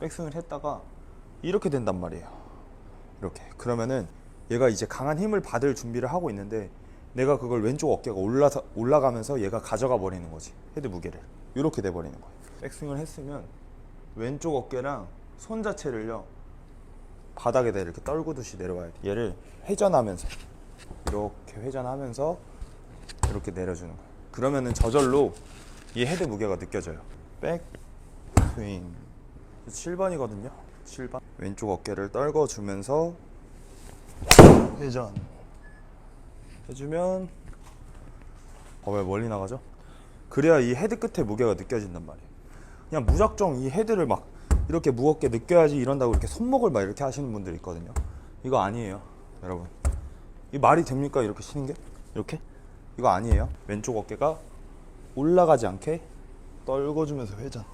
백스윙을 했다가 이렇게 된단 말이에요. 이렇게. 그러면은 얘가 이제 강한 힘을 받을 준비를 하고 있는데 내가 그걸 왼쪽 어깨가 올라서 올라가면서 얘가 가져가 버리는 거지. 헤드 무게를. 이렇게 돼 버리는 거예요. 백스윙을 했으면 왼쪽 어깨랑 손 자체를요. 바닥에다 이렇게 떨구듯이 내려와야 돼. 얘를 회전하면서 이렇게 회전하면서 이렇게 내려주는 거예요. 그러면은 저절로 이 헤드 무게가 느껴져요. 백 스윙 7번이거든요. 7번 왼쪽 어깨를 떨궈주면서 회전 해주면 봐봐요 멀리 나가죠? 그래야 이 헤드 끝에 무게가 느껴진단 말이에요. 그냥 무작정 이 헤드를 막 이렇게 무겁게 느껴야지 이런다고 이렇게 손목을 막 이렇게 하시는 분들 있거든요. 이거 아니에요, 여러분. 이 말이 됩니까? 이렇게 치는 게? 이렇게? 이거 아니에요. 왼쪽 어깨가 올라가지 않게 떨궈주면서 회전.